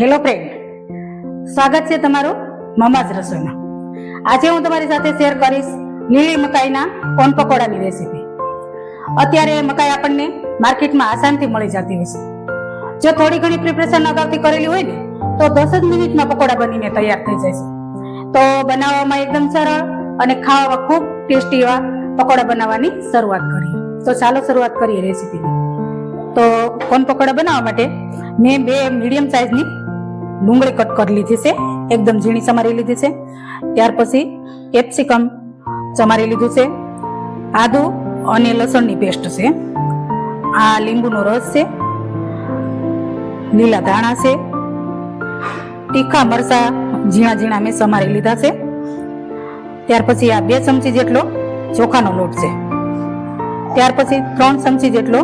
Hello friend સ્વાગત છે તમારું મમાજ રસોઈમાં. આજે હું તમારી સાથે શેર કરીશ લીલી મકાઈના કોન પકોડાની રેસીપી અત્યારે મકાઈ આપણને માર્કેટમાં આસાનથી મળી જતી હોય છે. જો થોડી ઘણી પ્રિપરેશન અગાઉથી કરેલી હોય ને, તો દસ જ મિનિટમાં પકોડા બનીને તૈયાર થઈ જાય છે. તો બનાવવામાં એકદમ સરળ અને ખાવામાં ખૂબ ટેસ્ટી એવા પકોડા બનાવવાની શરૂઆત કરીએ. તો ચાલો શરૂઆત કરીએ રેસીપીની તો કોન પકોડા બનાવવા માટે મેં બે મીડિયમ સાઇઝની ડુંગળી કટ કરી લીધી છે. એકદમ ઝીણી સમારી લીધી છે. ત્યાર પછી કેપ્સિકમ સમારી લીધું છે. આદુ અને લસણની પેસ્ટ છે. આ લીંબુનો રસ છે. લીલા ધાણા છે. તીખા મરચા ઝીણા ઝીણા મેં સમારી લીધા છે. ત્યાર પછી આ બે ચમચી જેટલો ચોખાનો લોટ છે. ત્યાર પછી ત્રણ ચમચી જેટલો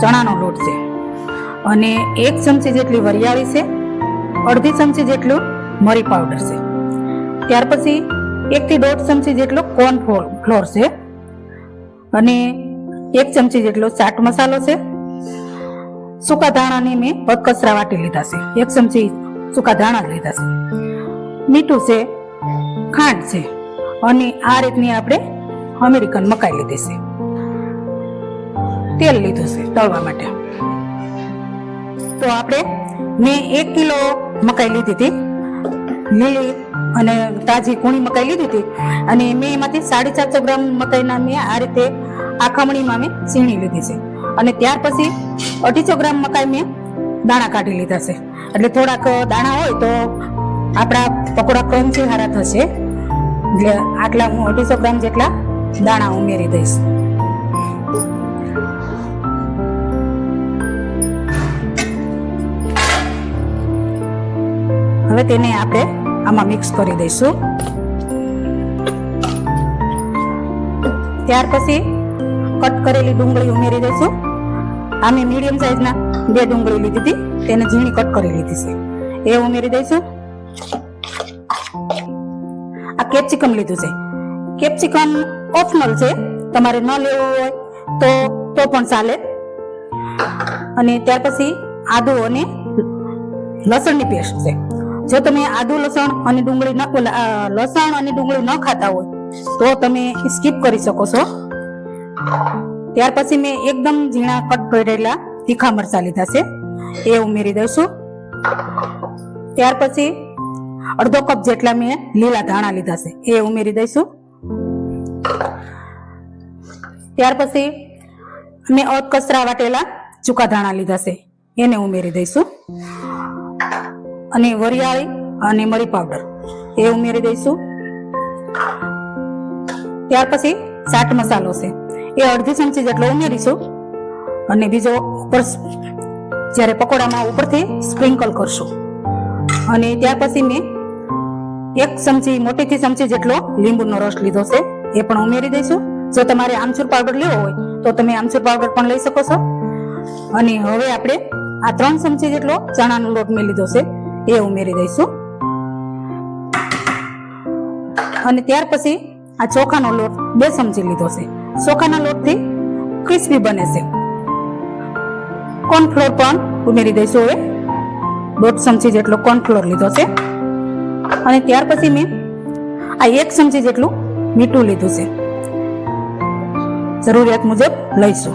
ચણાનો લોટ છે. અને એક ચમચી જેટલી વરિયાળી છે. અડધી ચમચી જેટલું મરી પાવડર છે. ત્યાર પછી એકથી દોઢ ચમચી જેટલો કોર્ન ફ્લોર છે. અને એક ચમચી જેટલો ચાટ મસાલો છે. સૂકા ધાણાને મેં પદકસરા વાટી લીધા છે. એક ચમચી સૂકા ધાણા જ લીધા છે. મીઠું છે, ખાંડ છે અને આ રીતની આપણે અમેરિકન મકાઈ લીધી છે. તેલ લીધું છે તળવા માટે. તો આપણે મેં એક કિલો મકાઈ લીધી હતી. લીલી અને તાજી કૂણી મકાઈ લીધી હતી. અને મેં એમાંથી સાડી ચારસો ગ્રામ મકાઈના મેં આ રીતે આખામણીમાં મેં સીણી લીધી છે. અને ત્યાર પછી અઢીસો ગ્રામ મકાઈ મેં દાણા કાઢી લીધા છે. એટલે થોડાક દાણા હોય તો આપણા પકોડા ક્રંચી હારા થશે. એટલે આટલા હું અઢીસો ગ્રામ જેટલા દાણા ઉમેરી દઈશ. હવે તેને આપણે આમાં મિક્સ કરી દઈશું. ત્યાર પછી કટ કરેલી ડુંગળી ઉમેરી દઈશું. આ મેં મીડિયમ સાઈઝના બે ડુંગળી લીધી હતી, તેને ઝીણી કટ કરી લીધી છે. એ ઉમેરી દઈશું. આ કેપ્સિકમ લીધું છે. કેપ્સિકમ ઓપ્શનલ છે. તમારે ન લેવું હોય તો તો પણ ચાલે. અને ત્યાર પછી આદુ અને લસણની પેસ્ટ છે. જો તમે આદુ લસણ અને ડુંગળી લસણ અને ડુંગળી ન ખાતા હોય, તો તમે સ્કીપ કરી શકો છો. ત્યાર પછી મેં એકદમ ઝીણા કટ કરેલા તીખા મરચા લીધા છે. એ ઉમેરી દઈશું ત્યાર પછી અડધો કપ જેટલા મેં લીલા ધાણા લીધા છે, એ ઉમેરી દઈશું ત્યાર પછી મેં અધકસરા વાટેલા ચૂકા ધાણા લીધા છે, એને ઉમેરી દઈશું અને વરિયાળી અને મરી પાવડર એ ઉમેરી દઈશું. ત્યાર પછી ચાટ મસાલો છે. એ અડધી ચમચી જેટલો ઉમેરીશું. અને બીજો ઉપર જ્યારે પકોડામાં ઉપરથી સ્પ્રિંકલ કરશું. અને ત્યાર પછી મેં એક ચમચી, મોટીથી ચમચી જેટલો લીંબુનો રસ લીધો છે, એ પણ ઉમેરી દઈશું. જો તમારે આમચૂર પાવડર લેવો હોય, તો તમે આમચૂર પાવડર પણ લઈ શકો છો. અને હવે આપણે આ ત્રણ ચમચી જેટલો ચણાનો લોટ મેં લીધો છે એ ઉમેરી દઈશું. અને ત્યાર પછી આ ચોખાનો લોટ બે ચમચી લીધો છે. ચોખાના લોટથી ક્રિસ્પી બને છે. કોર્નફ્લોર પણ ઉમેરી દઈશું હવે. દોઢ ચમચી જેટલો કોર્નફ્લોર લીધો છે. અને ત્યાર પછી મેં આ એક ચમચી જેટલું મીઠું લીધું છે. જરૂરિયાત મુજબ લઈશું.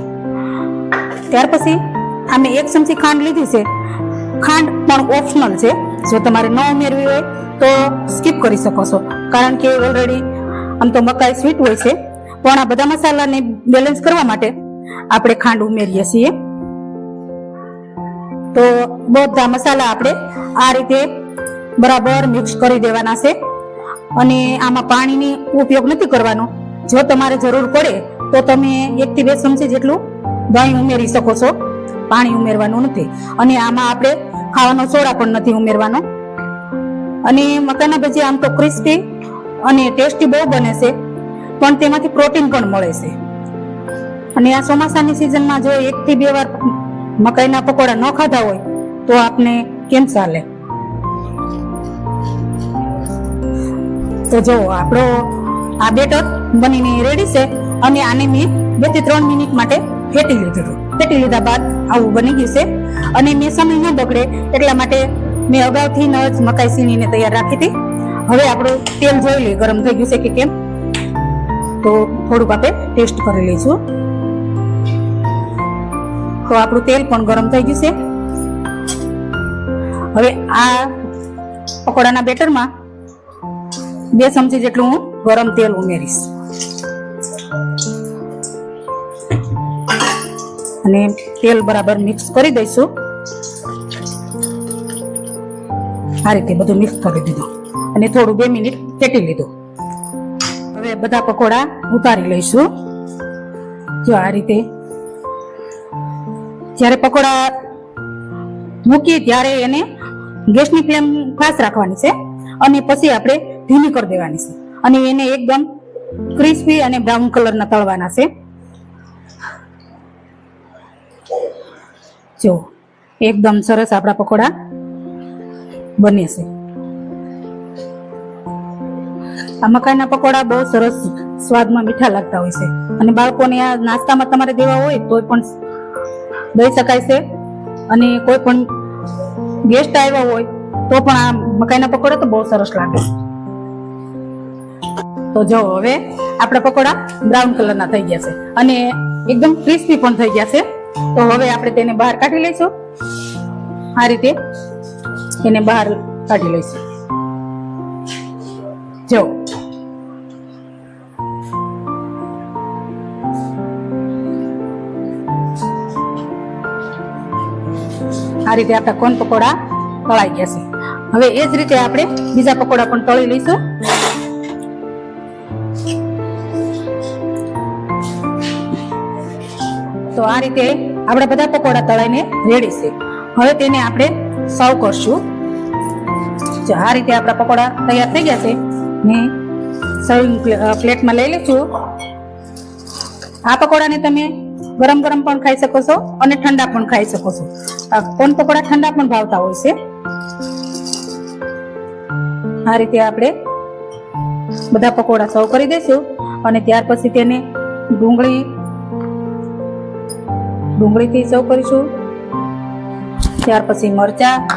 ત્યાર પછી અમે એક ચમચી ખાંડ લીધી છે. ખાંડ પણ ઓપ્શનલ છે. જો તમારે ન ઉમેરવી હોય તો સ્કીપ કરી શકો છો. કારણ કે ઓલરેડી આમ તો મકાઈ સ્વીટ હોય છે. પણ આ બધા મસાલાને બેલેન્સ કરવા માટે આપણે ખાંડ ઉમેરીએ છીએ. તો બધા મસાલા આપણે આ રીતે બરાબર મિક્સ કરી દેવાના છે. અને આમાં પાણીની ઉપયોગ નથી કરવાનો. જો તમારે જરૂર પડે તો તમે એકથી બે ચમચી જેટલું દહીં ઉમેરી શકો છો. પાણી ઉમેરવાનું નથી. અને આમાં આપણે ખાવાનો સોડા પણ નથી ઉમેરવાનો. અને મકાના ભજીયા આમ તો ક્રિસ્પી અને ટેસ્ટી બહુ બને છે, પણ તેમાંથી પ્રોટીન પણ મળે છે. અને આ ચોમાસાની સિઝનમાં જો એકથી બે વાર મકાઈના પકોડા ન ખાધા હોય, તો આપને કેમ ચાલે? તો જો આપણો આ બેટર બનીને રેડી છે, અને આને મેં બેથી ત્રણ મિનિટ માટે ફેટી લીધું હતું. ફેટી લીધા બાદ આવું બની ગયું છે. અને મેં સમય ન બગડે એટલા માટે મેં અગાઉથી ન જ મકાઈ સીણીને તૈયાર રાખી હતી. હવે આપણું તેલ જોઈ લઈએ, ગરમ થઈ ગયું છે કે કેમ? તો થોડુંક આપણે ટેસ્ટ કરી લઈશું. તો આપણું તેલ પણ ગરમ થઈ ગયું છે. હવે આ પકોડાના બેટરમાં બે ચમચી જેટલું હું ગરમ તેલ ઉમેરીશ. અને તેલ બરાબર મિક્સ કરી દઈશું. આ રીતે બધું મિક્સ કરી દીધું. અને થોડું બે મિનિટ ફેટી લીધું. હવે બધા પકોડા ઉતારી લઈશું. જો આ રીતે જ્યારે પકોડા મૂકીએ ત્યારે એને ગેસની ફ્લેમ ફાસ્ટ રાખવાની છે. અને પછી આપણે ધીમી કરી દેવાની છે. અને એને એકદમ ક્રિસ્પી અને બ્રાઉન કલરના તળવાના છે. જો, એકદમ સરસ આપણા પકોડા બને છે. આ મકાઈના પકોડા બહુ સરસ સ્વાદમાં મીઠા લાગતા હોય છે. અને બાળકોને આ નાસ્તામાં તમારે દેવા હોય તો પણ દઈ શકાય છે. અને કોઈ પણ ગેસ્ટ આવ્યા હોય તો પણ આ મકાઈના પકોડા તો બહુ સરસ લાગે. તો જો, હવે આપણા પકોડા બ્રાઉન કલરના થઈ ગયા છે. અને એકદમ ક્રિસ્પી પણ થઈ ગયા છે. તો હવે આપણે તેને બહાર કાઢી લઈશું. આ રીતે એને બહાર કાઢી લઈશું. જો. આ રીતે આપણા કોન પકોડા તળાઈ ગયા છે. હવે એ જ રીતે આપણે બીજા પકોડા પણ તળી લઈશું. તો આ રીતે આપણે બધા પકોડા તળાઈને રેડી છે. હવે તેને આપણે સર્વ કરશું. આ રીતે આપણા પકોડા તૈયાર થઈ ગયા છે, ને સર્વિંગ પ્લેટમાં લઈ લઈશું આ પકોડાને તમે ગરમ ગરમ પણ ખાઈ શકો છો અને ઠંડા પણ ખાઈ શકો છો. કોણ પકોડા ઠંડા પણ ભાવતા હોય છે? આ રીતે આપણે બધા પકોડા સર્વ કરી દઈશું અને ત્યાર પછી તેને ડુંગળી ડુંગળીથી સર્વ કરીશું. ત્યાર પછી મરચા.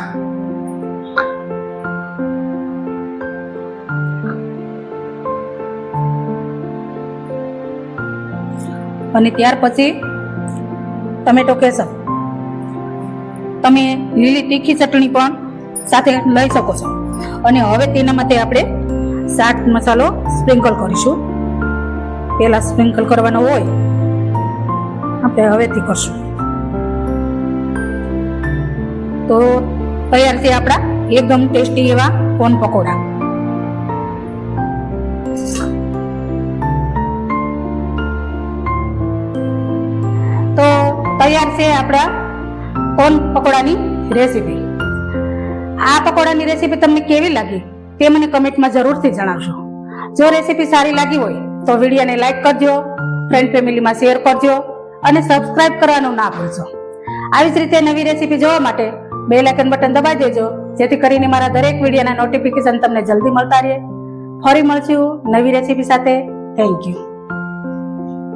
અને ત્યાર પછી ટમેટો કેસર. તમે લીલી તીખી ચટણી પણ સાથે લઈ શકો છો. અને હવે તેના માટે આપણે ચાટ મસાલો સ્પ્રિંકલ કરીશું. પહેલાં સ્પ્રિંકલ કરવાનો હોય. આપણે હવેથી કરશું. તો તૈયાર છે આપણા એકદમ ટેસ્ટી એવા કોન પકોડા. તો તૈયાર છે આપણા કોન પકોડાની રેસીપી. આ પકોડાની રેસીપી તમને કેવી લાગી તે મને કમેન્ટમાં જરૂરથી જણાવજો. જો રેસીપી સારી લાગી હોય તો વિડીયોને લાઈક કરજો ફ્રેન્ડ ફેમિલીમાં શેર કરજો. અને સબસ્ક્રાઇબ કરવાનું ના ભૂલશો. આવી જ રીતે નવી રેસીપી જોવા માટે બે લાઇકન બટન દબાવી દેજો, જેથી કરીને મારા દરેક વિડીયોના નોટિફિકેશન તમને જલ્દી મળતા રહે. ફરી મળશું નવી રેસીપી સાથે. Thank you